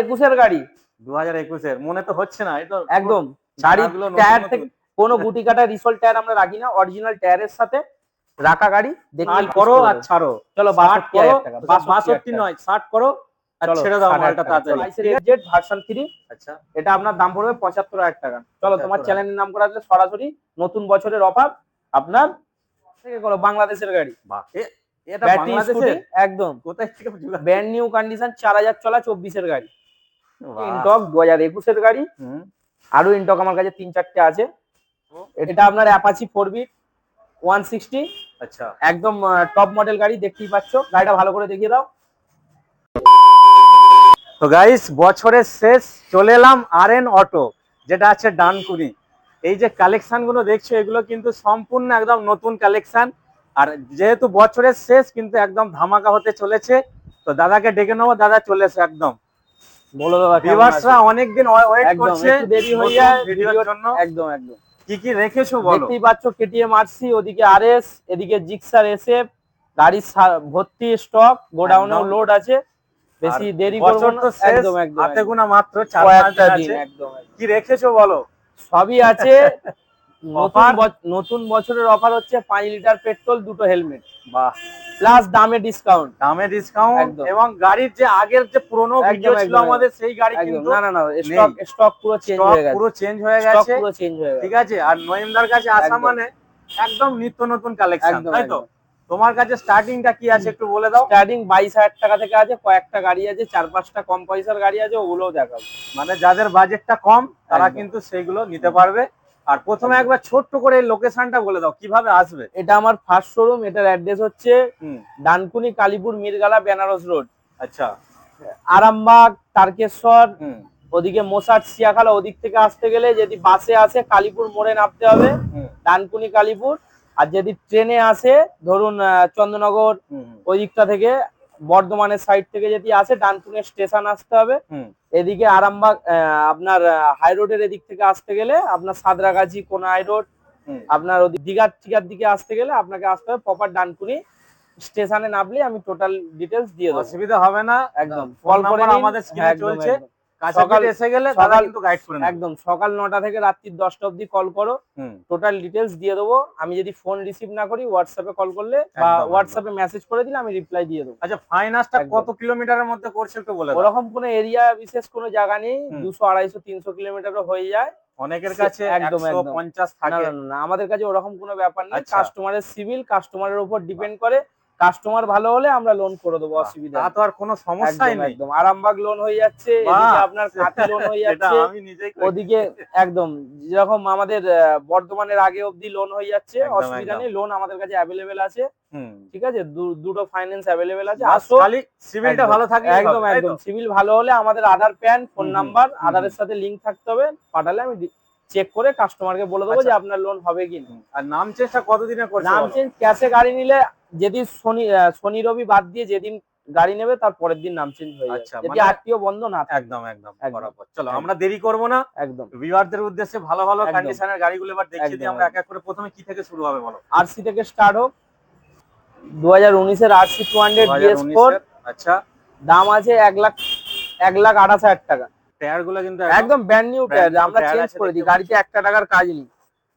একুশের গাড়ি। দু হাজার একুশের মনে তো হচ্ছে না একদম। গাড়ি টায়ার থেকে কোনো গুটি কাটা রিসোল টায়ার আমরা রাখি না অরিজিনাল টায়ারের সাথে রাখা গাড়ি ষাট করো আর ছাড়ো। চলো ষাট বাষট্টি করো হাজার বাষট্টি নয় ষাট করো আর ছেড়ে দাও মালটা তাড়াতাড়ি। জেড ভার্সন থ্রি আচ্ছা। এটা আপনার দাম পড়বে পঁচাত্তর হাজার টাকা। চলো তোমার 75,000 চ্যানেলের নাম করা আছে সরাসরি নতুন বছরের অফার আপনার থেকে করো বাংলাদেশের গাড়ি। বাহ এটা বাংলাদেশের? একদম। কোথায় থেকে ব্র্যান্ড নিউ কন্ডিশন চার হাজার চলা চব্বিশের গাড়ি। ইনটক দু হাজার একুশের গাড়ি। আরও ইনটক আমার কাছে তিন চারটে আছে। এটা আপনার অ্যাপাচি ফোর বিট ওয়ান সিক্সটি আচ্ছা। একদম টপ মডেল গাড়ি দেখতেই পাচ্ছ। গাড়িটা ভালো করে দেখিয়ে দাও। তো গাইস বছরের শেষ চলে এলাম আর এন অটো যেটা আছে ডানকুনি। এই যে কালেকশনগুলো দেখছ এগুলো কিন্তু সম্পূর্ণ একদম নতুন কালেকশন আর যেহেতু বছরের শেষ কিন্তু একদম ধামাকা হতে চলেছে। তো দাদাকে ডেকে নেব দাদা চলেছে একদম। বলো দাদা ভিউয়ার্সরা অনেকদিন ওয়েট করছে দেরি হয়ে যায় ভিডিওর ভিডিওর জন্য। একদম একদম। কি কি রেখেছো বলো? দেখতেই পাচ্ছ K T M R C ওদিকে আরএস এদিকে জিক্সার এসএফ গাড়ি ভর্তি স্টক গোডাউনেও লোড আছে। বেশি দেরি করব না। তো একদম একদম হাতে গোনা মাত্র চার দিন একদম। কি রেখেছো বলো? সবই আছে। নতুন বছরের অফার হচ্ছে পাঁচ লিটার পেট্রোল দুটো হেলমেট। বাহ। প্লাস দামে ডিসকাউন্ট দামে ডিসকাউন্ট এবং গাড়ির যে আগের যে পুরনো ভিডিও ছিল আমাদের সেই গাড়ি কিন্তু না না না স্টক স্টক পুরো চেঞ্জ হয়ে গেছে। পুরো চেঞ্জ হয়ে স্টক গেছে। পুরো চেঞ্জ হয়ে গেছে। ঠিক আছে? আর নয়নদার কাছে আসা মানে একদম নিত্য নতুন কালেকশন তাই তো? তোমার কাছে স্টার্টিংটা কি আছে একটু বলে দাও। স্টার্টিং বাইশ হাজার টাকা থেকে আছে কয়েকটা গাড়ি আছে চার পাঁচটা কম পয়সার গাড়ি আছে ওগুলোও দেখাবো। মানে যাদের বাজেটটা কম তারা কিন্তু সেগুলো নিতে পারবে। আর প্রথমে একবার ছোট্ট করে লোকেশনটা বলে দাও কীভাবে আসবে? এটা আমার ফার্স্ট শোরুম এটার অ্যাড্রেস হচ্ছে ডানকুনি কালীপুর মিরগালা বেনারস রোড। আচ্ছা। আরামবাগ তারকেশ্বর ওদিকে মোসাট সিয়াখালা ওদিক থেকে আসতে গেলে যদি বাসে আসে কালীপুর মোড়ে নামতে হবে ডানকুনি কালীপুর। আর যদি ট্রেনে আসে ধরুন চন্দ্রনগর ওই দিকটা থেকে বর্ধমানের সাইড থেকে যদি আসে ডানপুনে স্টেশন আসতে হবে। এদিকে আরামবাগ আপনার হাই রোডের এদিক থেকে আসতে গেলে আপনার সাদরাগাছি কোন হাই রোড আপনার ওই দিঘার টিকার দিকে আসতে গেলে আপনাকে আসতে হবে প্রপার ডানকুনি স্টেশনে নামলে আমি টোটাল ডিটেলস দিয়ে দেবো। অসুবিধা হবে না। একদম। কল করে আমাদের চলছে। সকাল- এসে গেলে দাদা কিন্তু গাইড করে একদম সকাল নটা থেকে রাত্রি দশটা অবধি কল করো। টোটাল ডিটেলস দিয়ে দেবো। আমি যদি ফোন রিসিভ না করি হোয়াটসঅ্যাপে কল করলে বা হোয়াটসঅ্যাপে মেসেজ করে দিলে আমি রিপ্লাই দিয়ে দেবো। আচ্ছা একদম। কত কিলোমিটারের মধ্যে করছে একটু বলে ওরকম কোনো এরিয়া বিশেষ কোনো জায়গা নেই দুশো আড়াইশো তিনশো কিলোমিটারও হয়ে যায়। অনেকের কাছে একদম, পঞ্চাশ থাকে। না আমাদের কাছে ওরকম কোনো ব্যাপার নেই। কাস্টমারের সিভিল কাস্টমারের উপর ডিপেন্ড করে। কাস্টমার ভালো হলে আমরা লোন করে দেবো অসুবিধা তা তো আর কোনো সমস্যাই নেই। একদম। আরামবাগ লোন হয়ে যাচ্ছে এদিকে আপনার কাতি লোন হয়ে যাচ্ছে আমি নিজেই ওদিকে একদম যেরকম আমাদের বর্ধমানের আগে অবধি লোন হয়ে যাচ্ছে অসুবিধা নেই লোন আমাদের কাছে অ্যাভেলেবেল আছে ঠিক আছে? দুটো ফাইন্যান্স অ্যাভেলেবেল আছে। খালি সিভিলটা ভালো থাকলে একদম একদম। সিভিল ভালো হলে আমাদের আধার প্যান ফোন নাম্বার আধারের সাথে লিংক থাকতে হবে। পাঠালে আমি চেক করে কাস্টমারকে বলে দেবো আচ্ছা। যে আপনার লোন হবে কি না। আর নাম চেষ্টা কতদিনে করছে নাম চেঞ্জ ক্যাশে গাড়ি নিলে যেদিন শনি শনি রবি বাদ দিয়ে যেদিন গাড়ি নেবে তার পরের দিন নাম চেঞ্জ হয়ে আচ্ছা, যাচ্ছে যদি মানে- আত্মীয় বন্ধ না একদম একদম। বরাবর। চলো আমরা দেরি করব না। একদম। ভিউয়ারদের উদ্দেশ্যে ভালো ভালো কন্ডিশনের গাড়িগুলো এবার দেখিয়ে দিই আমরা এক এক করে প্রথমে কি থেকে শুরু হবে বলো? আরসি থেকে স্টার্ট হোক। দু হাজার উনিশের আরসি টু হান্ড্রেড ফোর আচ্ছা। দাম আছে এক লাখ এক লাখ আঠাশ হাজার টাকা। টায়ারগুলো কিন্তু একদম ব্র্যান্ড নিউ টায়ার আমরা চেঞ্জ করে দিই। গাড়িতে একটা টাকার কাজ নেই।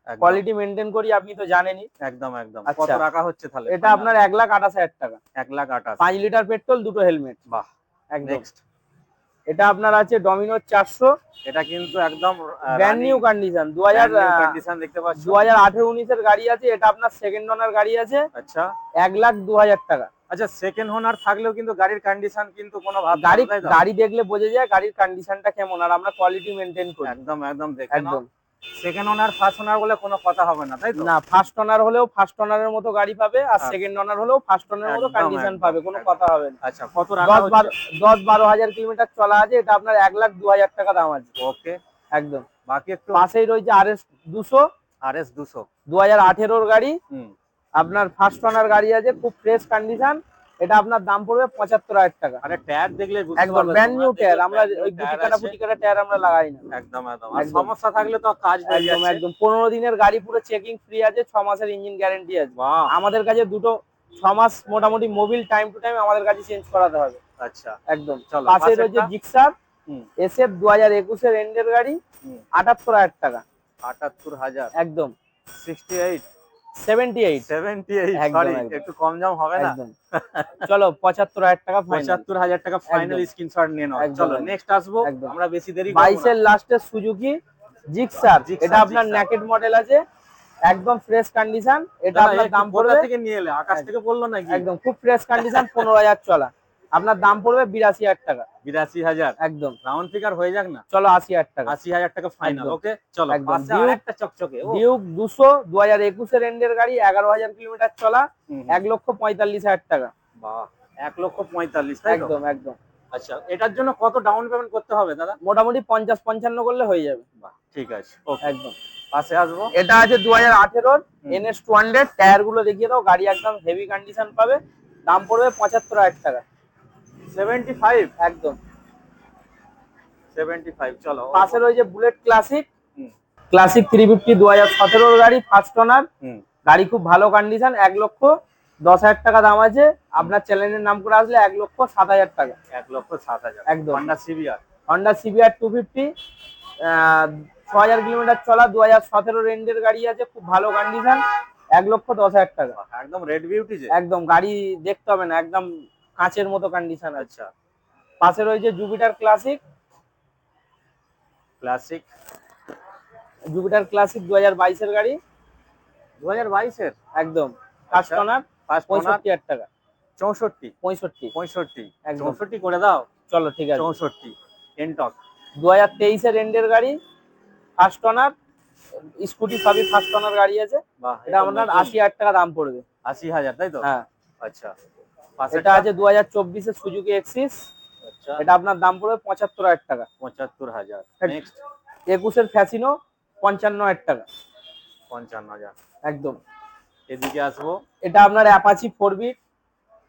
কোয়ালিটি মেনটেন করি আপনি তো জানেনই। একদম একদম। আচ্ছা। কত রাখা হচ্ছে তাহলে? এটা আপনার এক লাখ আঠাশ হাজার টাকা। এক লাখ আঠাশ। পাঁচ লিটার পেট্রোল দুটো হেলমেট। বাহ নেক্সট এটা আপনার আছে ডমিনোর চারশো। এটা কিন্তু একদম ব্র্যান্ড নিউ কন্ডিশন দু হাজার কন্ডিশন দেখতে পাচ্ছ। দু হাজার আঠেরো উনিশের গাড়ি আছে এটা আপনার সেকেন্ড ওনার গাড়ি আছে। আচ্ছা। এক লাখ দু হাজার টাকা। আচ্ছা সেকেন্ড হোনার থাকলেও কিন্তু গাড়ির কন্ডিশন কিন্তু কোনো ভাব গাড়ি গাড়ি দেখলে বোঝা যায় গাড়ির কন্ডিশনটা কেমন আর আমরা কোয়ালিটি মেনটেন করি। একদম একদম একদম। সেকেন্ড ওনার ফার্স্ট ওনার বলে কোনো কথা হবে না তাই না ফার্স্ট ওনার হলেও ফার্স্ট ওনারের মতো গাড়ি পাবে আর। সেকেন্ড ওনার হলেও ফার্স্ট ওনারের মতো কন্ডিশন পাবে কোনো কথা হবে না। আচ্ছা কত দশ বারো হাজার কিলোমিটার চলা আছে এটা আপনার এক লাখ দু হাজার টাকা দাম আছে। ওকে একদম। বাকি একটু পাশেই রয়েছে আর এস দুশো। আর এস দুশো। দু হাজার আঠেরোর গাড়ি। আপনার ফার্স্ট ওনার গাড়ি আছে খুব ফ্রেশ কন্ডিশন এটা আপনার দাম পড়বে পঁচাত্তর হাজার টাকা। আরে টায়ার দেখলে একদম ব্র্যান্ড নিউ টায়ার আমরা ওই টায়ার গুটি কাটা ফুটি কাটা টায়ার আমরা লাগাই না। একদম একদম। আর সমস্যা থাকলে তো কাজ হয়ে একদম একদম। পনেরো দিনের গাড়ি পুরো চেকিং ফ্রি আছে ছ মাসের ইঞ্জিন গ্যারেন্টি আছে। আমাদের কাছে দুটো ছ মাস মোটামুটি মোবিল টাইম টু টাইম আমাদের কাছে চেঞ্জ করাতে হবে। আচ্ছা। একদম। চলো পাশে? রয়েছে জিক্সার। এসএফ দু হাজার একুশের এন্ডের গাড়ি হুম। আটাত্তর হাজার টাকা। আটাত্তর হাজার। একদম। সিক্সটি সরি একটু কম হবে না? চলো টাকা ফাইনাল টাকা স্ক্রিনশট নিয়ে নাও। চলো নেক্সট আসব। আমরা বেশি দেরি করব সুজুকি জিক্সার এটা আপনার ন্যাকেড মডেল আছে। একদম ফ্রেশ কন্ডিশন এটা আপনার দাম কোথা পড়বে। থেকে নিয়ে এলে? আকাশ থেকে বলল নাকি? একদম খুব ফ্রেশ কন্ডিশন পনেরো হাজার চলা। আপনার দাম পড়বে বিরাশি হাজার টাকা। বিরাশি হাজার? একদম। রাউন্ড ফিগার হয়ে যাক না? চলো আশি হাজার টাকা। আশি হাজার টাকা ফাইনাল ওকে চলো আরেকটা চকচকে ডিউক দুশো দু হাজার একুশের এন্ডের গাড়ি এগারো হাজার কিলোমিটার চলা এক লক্ষ পঁয়তাল্লিশ হাজার টাকা। বাহ এক লক্ষ পঁয়তাল্লিশ একদম একদম। আচ্ছা এটার জন্য কত ডাউন পেমেন্ট করতে হবে দাদা? মোটামুটি পঞ্চাশ পঞ্চান্ন করলে হয়ে যাবে। বাহ ঠিক আছে একদম। পাশে আসব। এটা আছে দু হাজার আঠেরোর হুম। এনএস টু হান্ড্রেড টায়ারগুলো দেখিয়ে দাও গাড়ি একদম হেভি কন্ডিশন পাবে। দাম পড়বে পঁচাত্তর হাজার টাকা। Seventy five? একদম। সেভেন্টি ফাইভ চলো। পাশে রয়েছে Bullet Classic. Classic three fifty দু হাজার সতেরোর গাড়ি ফার্স্ট ওনার গাড়ি খুব ভালো কন্ডিশন এক লক্ষ দশ হাজার টাকা দাম আছে। আপনার চ্যানেলের নাম করে আসলে এক লক্ষ সাত হাজার টাকা। এক লক্ষ সাত হাজার। একদম। Honda C B R Honda C B R two fifty ছ হাজার কিলোমিটার চলা দু হাজার সতেরো রেঞ্জের গাড়ি আছে খুব ভালো কন্ডিশন এক লক্ষ দশ হাজার টাকা। একদম রেড বিউটি যে। একদম গাড়ি দেখতে হবে না একদম কাঁচের মতো কন্ডিশন আচ্ছা পাশে রয়েছে Jupiter Classic Classic Jupiter Classic দু হাজার বাইশের গাড়ি। দু হাজার বাইশের? একদম। ফার্স্ট আচ্ছা। পঁয়ষট্টি হাজার টাকা। চৌষট্টি? পঁয়ষট্টি। পঁয়ষট্টি। চৌষট্টি করে দাও। চলো ঠিক আছে। চৌষট্টি। এনটক দু হাজার তেইশের এন্ডের গাড়ি ফার্স্ট ওনার স্কুটি সবই ফার্স্ট ওনার গাড়ি আছে। বাহ এটা আপনার আশি হাজার টাকা দাম পড়বে। আশি হাজার তাই তো? হ্যাঁ। আচ্ছা। এটা আছে দু হাজার চব্বিশের সুজুকি এক্সিস আচ্ছা। এটা আপনার দাম পড়বে পঁচাত্তর হাজার টাকা। পঁচাত্তর হাজার। একুশের ফ্যাসিনো পঞ্চান্ন হাজার টাকা। পঞ্চান্ন হাজার। একদম। এদিকে আসব। এটা আপনার অ্যাপাচি ফোর বিট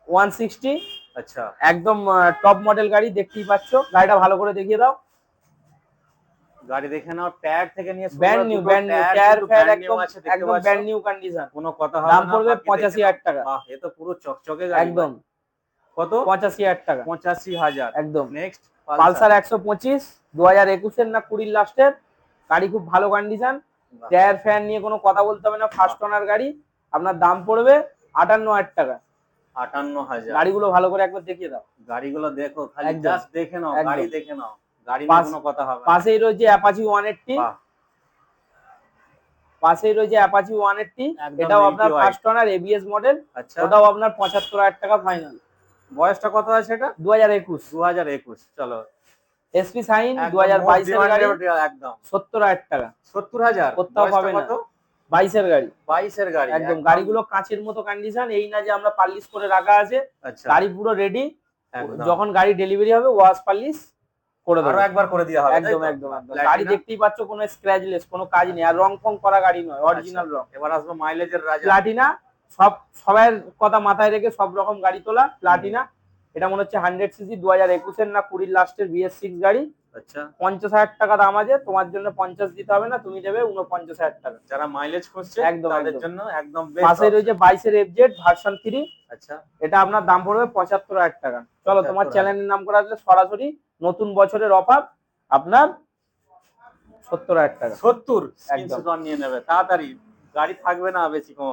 ওয়ান সিক্সটি আচ্ছা। একদম টপ মডেল গাড়ি দেখতেই পাচ্ছ। গাড়িটা ভালো করে দেখিয়ে দাও। গাড়ি দেখে নাও টায়ার থেকে নিয়ে brand new brand new tyre fair একদম একদম ব্র্যান্ড নিউ কন্ডিশন কোনো কথা হবে দাম পড়বে। টাকা। বাহ এ তো পুরো চকচকে গাড়ি একদম। কত? টাকা। একদম। নেক্সট পালসার একশো পঁচিশ দু হাজার একুশের না কুড়ির লাস্টের। গাড়ি খুব ভালো কন্ডিশন টায়ার ফ্যান নিয়ে কোনো কথা বলতে হবে না ফার্স্ট ওনার গাড়ি। আপনার দাম পড়বে আটান্ন হাজার টাকা। আটান্ন হাজার। গাড়িগুলো ভালো করে একবার দেখিয়ে দাও। গাড়িগুলো দেখো খালি জাস্ট দেখে নাও গাড়ি দেখে নাও। গাড়ি নিয়ে পাঁচ- কোনো কথা হবে পাশেই রয়েছে অ্যাপাচি ওয়ান এইট্টি পাশেই রয়েছে অ্যাপাচি ওয়ান এইট্টি এটাও আপনার ফার্স্ট ওনার এবিএস মডেল আচ্ছা। ওটাও আপনার পঁচাত্তর হাজার টাকা ফাইনাল বয়সটা কত আছে এটা? দু হাজার একুশ। দু হাজার একুশ চলো। এসপি সাইন দু হাজার বাইশের গাড়ি। একদম। সত্তর হাজার টাকা। সত্তর হাজার? কোথাও পাবে না। বাইশের গাড়ি। বাইশের গাড়ি একদম। গাড়িগুলো কাঁচের মতো কন্ডিশন এই না যে আমরা পালিশ করে রাখা আছে। আচ্ছা। গাড়ি পুরো রেডি যখন গাড়ি ডেলিভারি হবে ওয়াশ পালিশ করে দেবো। একবার করে দেওয়া হবে একদম একদম গাড়ি দেখতেই পাচ্ছ কোনো স্ক্র্যাচলেস কোনো কাজ নেই। আর রং ফং করা গাড়ি নয় অরিজিনাল রং। এবার আসব মাইলেজের রাজা। প্লাটিনা সব সবার কথা মাথায় রেখে সব রকম গাড়ি তোলা প্লাটিনা এটা মনে হচ্ছে হান্ড্রেড সিসি দু হাজার একুশের না কুড়ির লাস্টের বিএস সিক্স গাড়ি। আচ্ছা। পঞ্চাশ হাজার টাকা দাম আছে তোমার জন্য পঞ্চাশ দিতে হবে না তুমি দেবে উনপঞ্চাশ হাজার টাকা। যারা মাইলেজ খুঁজছে একদম, তাদের। জন্য একদম পাশে। রয়েছে বাইশের এফজেড ভার্সন থ্রি আচ্ছা। এটা আপনার দাম পড়বে পঁচাত্তর হাজার টাকা। চলো তোমার 75,000 চ্যানেলের নাম করে আসলে সরাসরি নতুন বছরের অফার আপনার সত্তর হাজার টাকা। সত্তর স্ক্রিনশট নিয়ে নেবে তাড়াতাড়ি। গাড়ি থাকবে না বেশি কম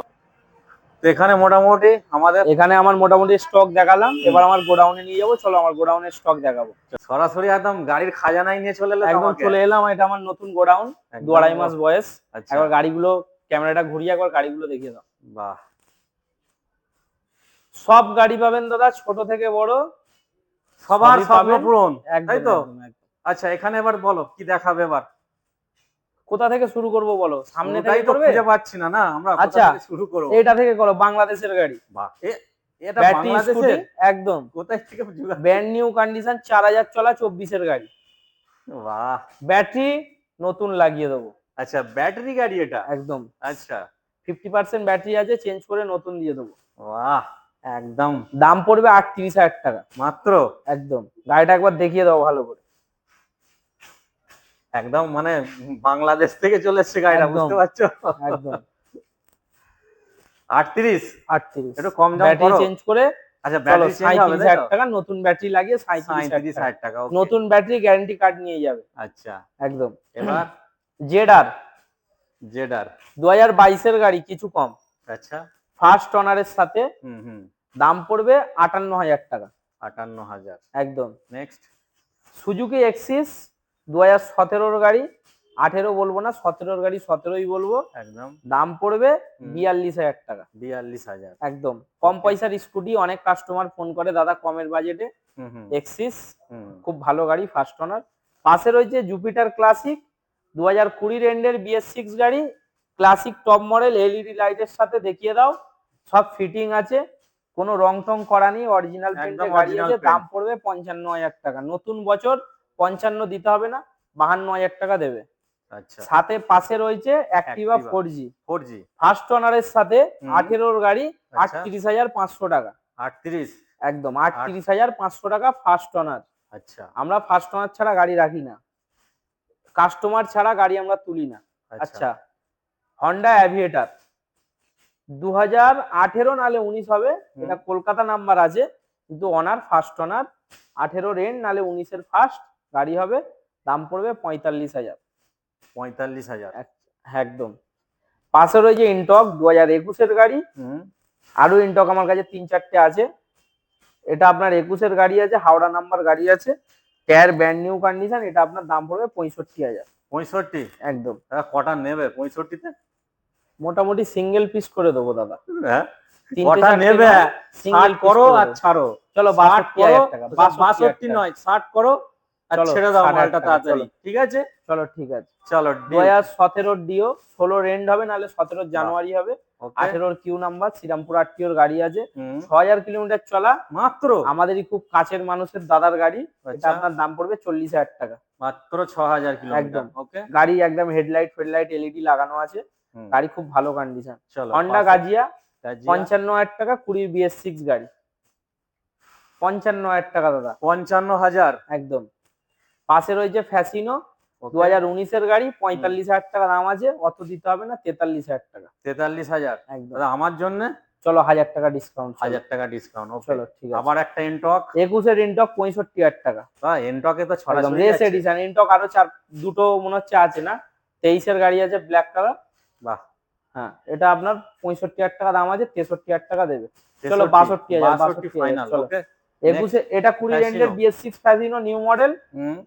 তো এখানে মোটামুটি আমাদের এখানে আমার মোটামুটি স্টক দেখালাম। এবার আমার গোডাউনে নিয়ে যাব চলো আমার গোডাউনের স্টক দেখাবো। সরাসরি একদম গাড়ির খাজানাই নিয়ে চলে এলাম একদম চলে এলাম এটা আমার নতুন গোডাউন দু আড়াই মাস বয়স। আচ্ছা। একবার গাড়িগুলো ক্যামেরাটা ঘুরিয়ে একবার গাড়িগুলো দেখিয়ে দাও। বাহ। সব গাড়ি পাবেন দাদা ছোট থেকে বড়। সবার স্বপ্ন পূরণ তাই তো। আচ্ছা এখানে এবার বলো কি দেখাবে এবার? কোথা থেকে শুরু করব বলো? সামনে শুরুটাই থেকে তো করবে? খুঁজে পাচ্ছি না না আমরা আচ্ছা। শুরু করব? এটা থেকে করো বাংলাদেশের গাড়ি। বাহ এটা বাংলাদেশের একদম। কোথায় থেকে জোগাড়- ব্র্যান্ড নিউ কন্ডিশন চার হাজার চলা চব্বিশের গাড়ি। বাহ। ব্যাটারি নতুন লাগিয়ে দেবো। আচ্ছা ব্যাটারি গাড়ি এটা? একদম। আচ্ছা। ফিফটি পার্সেন্ট ব্যাটারি আছে চেঞ্জ করে নতুন দিয়ে দেবো। বাহ। একদম। দাম পড়বে আটত্রিশ হাজার টাকা। মাত্র? একদম। গাড়িটা একবার দেখিয়ে দাও ভালো করে। একদম মানে বাংলাদেশ থেকে চলে এসছে গাড়িটা বুঝতে পারছ? একদম। আটত্রিশ? আটত্রিশ। একটু কম দাম ব্যাটারি চেঞ্জ করে আচ্ছা ব্যাটারি চেঞ্জ হবে টাকা নতুন ব্যাটারি লাগিয়ে সাঁত্রিশ হাজার টাকা. নতুন ব্যাটারি গ্যারান্টি কার্ড নিয়ে যাবে। আচ্ছা। একদম। এবার? জেডার। জেডার। দু হাজার বাইশের গাড়ি কিছু কম। আচ্ছা। ফার্স্ট অনারের সাথে হুম হুম। দাম পড়বে আটান্ন হাজার টাকা। আটান্ন হাজার। একদম। নেক্সট সুজুকি এক্সিস দু হাজার সতেরোর গাড়ি আঠেরো বলব না সতেরোর গাড়ি সতেরোই বলব। একদম। দাম পড়বে বিয়াল্লিশ হাজার টাকা। বিয়াল্লিশ হাজার। একদম। কম পয়সার স্কুটি অনেক কাস্টমার ফোন করে দাদা কমের বাজেটে হুম হুম। এক্সিস খুব ভালো গাড়ি ফার্স্ট অনার পাশে রয়েছে জুপিটার ক্লাসিক দু হাজার কুড়ির এন্ডের বিএস সিক্স গাড়ি। Classic top model L E D লাইটের সাথে দেখিয়ে দাও। সব ফিটিং আছে কোনো রং টং করা নেই অরিজিনাল গাড়ি আছে দাম পড়বে পঞ্চান্ন হাজার টাকা। নতুন বছর পঞ্চান্ন দিতে হবে না বাহান্ন হাজার টাকা দেবে। আচ্ছা। সাথে পাশে রয়েছে Activa four G four G first সাথে আঠেরোর গাড়ি আচ্ছা। আটত্রিশ হাজার পাঁচশো টাকা। আটত্রিশ। একদম আটত্রিশ হাজার পাঁচশো টাকা ফার্স্ট অনার আচ্ছা। আমরা ফার্স্ট ওনার ছাড়া গাড়ি রাখি না। কাস্টমার ছাড়া গাড়ি আমরা তুলি না। আচ্ছা। হন্ডা অ্যাভিয়েটার দু হাজার আঠেরো নালে উনিশ হবে। এটা কলকাতা নাম্বার আছে কিন্তু অনার ফার্স্ট অনার আঠেরো রেন নালে উনিশের ফার্স্ট গাড়ি হবে দাম পড়বে পঁয়তাল্লিশ হাজার। পঁয়তাল্লিশ হাজার। একদম। পাশে রয়েছে ইনটক দু হাজার একুশের গাড়ি। আরও ইনটক আমার কাছে তিন চারটে আছে। এটা আপনার একুশের গাড়ি আছে হাওড়া নাম্বার গাড়ি আছে। টায়ার ব্যান্ড নিউ কন্ডিশন এটা আপনার দাম পড়বে পঁয়ষট্টি হাজার। পঁয়ষট্টি? একদম। কটা নেবে পঁয়ষট্টিতে? মোটামুটি সিঙ্গেল পিস করে দেবো দাদা। হ্যাঁ? কটা নেবে? ষাট করো আর ছাড়ো। চলো ষাট বাষট্টি করো বাষট্টি বাষট্টি নয় ষাট করো আর ছেড়ে দাও মালটা তাড়াতাড়ি। ঠিক আছে? চলো ঠিক আছে। চলো দু হাজার সতেরোর ডিও হবে নাহলে জানুয়ারি হবে। আঠেরোর কিউ নাম্বার শ্রীরামপুর আটটিওর গাড়ি আছে। ছ হাজার কিলোমিটার চলা। মাত্র? আমাদেরই খুব কাছের মানুষের দাদার গাড়ি। এটা আচ্ছা আপনার দাম পড়বে চল্লিশ হাজার টাকা। মাত্র ছ হাজার কিলোমিটার একদম। ওকে গাড়ি একদম হেডলাইট ফেডলাইট এলইডি লাগানো আছে। গাড়ি খুব ভালো কন্ডিশন চলো হন্ডা গাজিয়া। পঞ্চান্ন হাজার টাকা কুড়ি বিএস সিক্স গাড়ি। পঞ্চান্ন হাজার টাকা দাদা। পঞ্চান্ন হাজার। একদম। পাশে রয়েছে ফ্যাসিনো দু হাজার উনিশের গাড়ি পঁয়তাল্লিশ হাজার টাকা দাম আছে অত দিতে হবে না তেতাল্লিশ হাজার টাকা। তেতাল্লিশ হাজার। একদম। দাদা আমার জন্য? চলো হাজার টাকা ডিসকাউন্ট হাজার টাকা ডিসকাউন্ট ওকে চলো ঠিক আছে। আবার একটা এনটক একুশের ইনটক পঁয়ষট্টি হাজার টাকা। বা এনটকে তো ছড়াছড়ি রেস এডিশন ইনটক আরও চার দুটো মনে হচ্ছে আছে না? তেইশের গাড়ি আছে ব্ল্যাক কালার বাহ। হ্যাঁ এটা আপনার পঁয়ষট্টি হাজার টাকা দাম আছে তেষট্টি হাজার টাকা দেবে। চলো, 63 62 হাজার, 62 62 ফাইনাল ওকে একুশে এটা কুড়ি। রেন্ডের B S six Fascino new model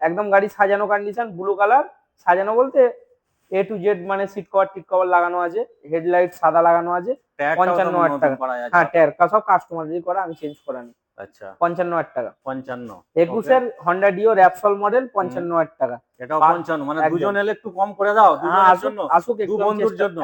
একদম গাড়ি সাজানো কন্ডিশন ব্লু কালার সাজানো বলতে এ টু জেড মানে সিট কভার টিট কভার লাগানো আছে হেডলাইট সাদা লাগানো আছে 55 হাজার টাকা। হ্যাঁ টায়ার সব কাস্টমার যদি করে আমি চেঞ্জ করে নি আচ্ছা। পঞ্চান্ন হাজার টাকা। পঞ্চান্ন। একুশের হন্ডা ডিও র্যাপসল মডেল পঞ্চান্ন হাজার টাকা। এটাও পঞ্চান্ন মানে দুজন এলে একটু কম করে দাও হ্যাঁ আসুক।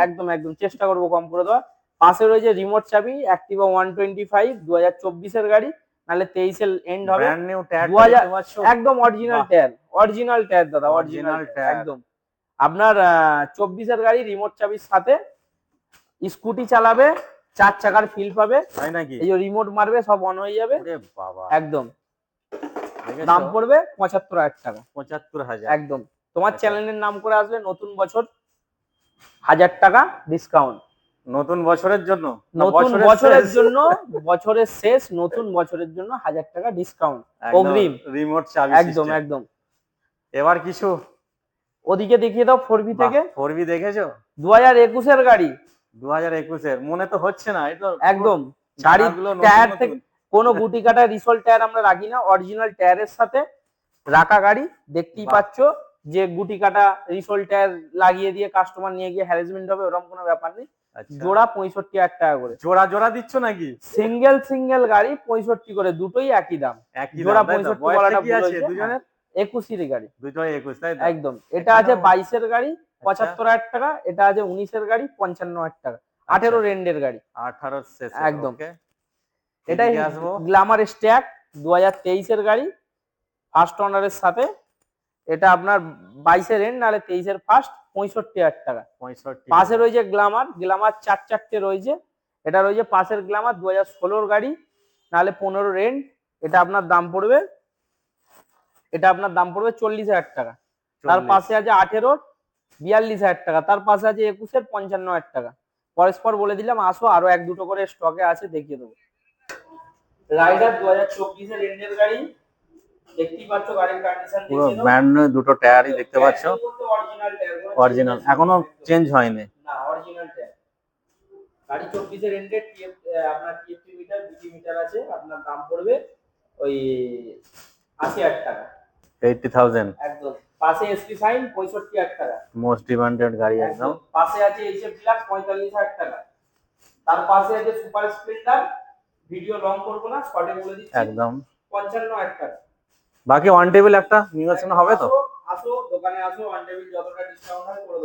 একদম একদম চেষ্টা করব কম করে দেওয়ার। পাশে রয়েছে রিমোট চাবি অ্যাক্টিভা ওয়ান টোয়েন্টি ফাইভ দু হাজার চব্বিশের গাড়ি নাহলে তেইশের এন্ড হবে। ব্র্যান্ড নিউ টায়ার 2000 একদম অরিজিনাল। টায়ার অরিজিনাল টায়ার দাদা অরিজিনাল। একদম। আপনার চব্বিশের গাড়ি রিমোট চাবির সাথে স্কুটি চালাবে চার চাকার ফিল পাবে। তাই নাকি? এই যে রিমোট মারবে সব অন হয়ে যাবে। বাবা। একদম। দাম পড়বে পঁচাত্তর হাজার টাকা। পঁচাত্তর হাজার। একদম। তোমার। চ্যানেলের নাম করে আসলে নতুন বছর হাজার টাকা ডিসকাউন্ট নতুন বছরের জন্য? নতুন বছরের জন্য বছরের শেষ নতুন বছরের জন্য হাজার টাকা ডিসকাউন্ট অগ্রিম। রিমোট চাবি একদম একদম। এবার কিছু? ওদিকে দেখিয়ে দাও ফোর ভি থেকে। ফোরবি দেখেছ? দু হাজার একুশের গাড়ি। দু হাজার একুশের। মনে তো হচ্ছে না এটা একদম। গাড়ি টায়ার থেকে কোনো গুটি কাটা রিসোল টায়ার আমরা রাখি না অরিজিনাল টায়ারের সাথে রাখা গাড়ি। দেখতেই। পাচ্ছ যে গুটি কাটা রিসোল টায়ার লাগিয়ে দিয়ে কাস্টমার নিয়ে গিয়ে হ্যারাসমেন্ট হবে ওরকম কোনো ব্যাপার নেই। আচ্ছা। জোড়া পঁয়ষট্টি হাজার টাকা করে। জোড়া জোড়া দিচ্ছ নাকি? সিঙ্গেল সিঙ্গেল গাড়ি পঁয়ষট্টি করে দুটোই একই দাম। একই জোড়া দাম, তাই তো? 65 বয়সটা বলাটা ভুল হয়েছে। দুজনের? একুশির গাড়ি। দুটোই একুশ তাই একদম। এটা আছে বাইশের গাড়ি। পঁচাত্তর হাজার টাকা এটা আছে উনিশের গাড়ি পঞ্চান্ন হাজার টাকা। আঠেরো রেন্ডের গাড়ি। আঠারো একদম। এটাই গ্ল্যামার স্ট্যাক দু হাজার তেইশের গাড়ি ফার্স্ট অনারের সাথে। এটা আপনার বাইশের এন্ড নাহলে তেইশের ফার্স্ট পঁয়ষট্টি হাজার টাকা। পঁয়ষট্টি পাশে রয়েছে গ্ল্যামার গ্ল্যামার চার চারটে রয়েছে। এটা রয়েছে পাশের গ্ল্যামার দু হাজার ষোলোর গাড়ি নাহলে পনেরো রেন্ট এটা আপনার দাম পড়বে এটা আপনার দাম পড়বে চল্লিশ হাজার টাকা। তার পাশে আছে আঠেরোর বিয়াল্লিশ হাজার টাকা তার পাশে আছে একুশের পঞ্চান্ন হাজার টাকা। পরস্পর বলে দিলাম আসো আরও এক দুটো করে স্টকে আছে দেখিয়ে দেবো। রাইডার দু হাজার চব্বিশের এন্ডের গাড়ি দেখতেই পাচ্ছ গাড়ির কন্ডিশন পুরো ব্র্যান্ড দুটো টায়ারই দেখতে পাচ্ছ। অরিজিনাল এখনও চেঞ্জ হয়নি। না অরিজিনাল ট্যাগ গাড়ি চব্বিশের এন্ডের টিএফ আপনার টিএফটি মিটার বিটি মিটার আছে আপনার দাম পড়বে ওই আশি হাজার টাকা। Eighty thousand. একদম। পাশে এসপি সাইন পঁয়ষট্টি হাজার টাকা। মোস্ট ডিমান্ডেড গাড়ি একদম। পাশে আছে এইচএফ ডিলাক্স পঁয়তাল্লিশ হাজার টাকা। তার পাশে আছে সুপার স্প্লেন্ডার ভিডিও লং করব না শর্টে বলে দিচ্ছি। একদম। পঞ্চান্ন হাজার টাকা। বাকি ওয়ান টেবিল একটা নির্বাচন হবে তো? আসো, দোকানে আসো ওয়ান টেবিল যতটা ডিসকাউন্ট হয়।